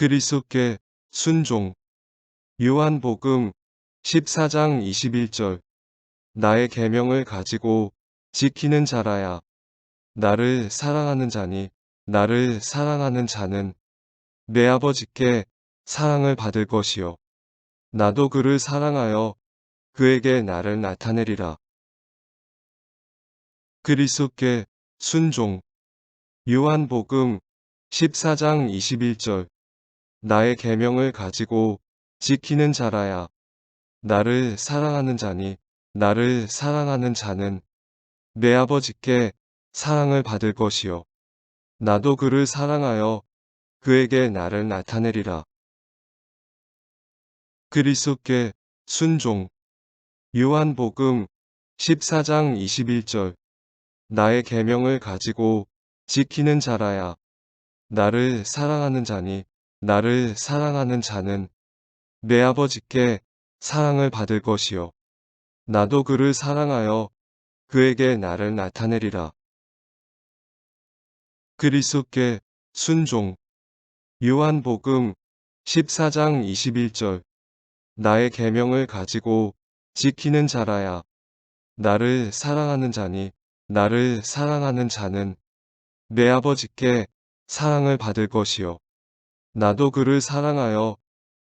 그리스도께 순종. 요한복음 14장 21절. 나의 계명을 가지고 지키는 자라야. 나를 사랑하는 자니 나를 사랑하는 자는 내 아버지께 사랑을 받을 것이요. 나도 그를 사랑하여 그에게 나를 나타내리라. 그리스도께 순종. 요한복음 14장 21절 나의 계명을 가지고 지키는 자라야. 나를 사랑하는 자니 나를 사랑하는 자는 내 아버지께 사랑을 받을 것이요. 나도 그를 사랑하여 그에게 나를 나타내리라. 그리스도께 순종. 요한복음 14장 21절. 나의 계명을 가지고 지키는 자라야. 나를 사랑하는 자니 나를 사랑하는 자는 내 아버지께 사랑을 받을 것이요. 나도 그를 사랑하여 그에게 나를 나타내리라. 그리스도께 순종. 요한복음 14장 21절. 나의 계명을 가지고 지키는 자라야. 나를 사랑하는 자니 나를 사랑하는 자는 내 아버지께 사랑을 받을 것이요 나도 그를 사랑하여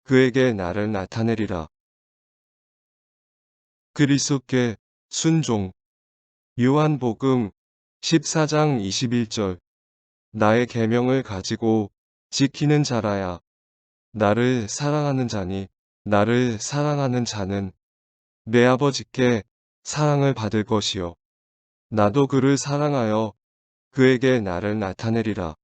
그에게 나를 나타내리라. 그리스도께 순종 요한복음 14장 21절 나의 계명을 가지고 지키는 자라야 나를 사랑하는 자니 나를 사랑하는 자는 내 아버지께 사랑을 받을 것이요 나도 그를 사랑하여 그에게 나를 나타내리라.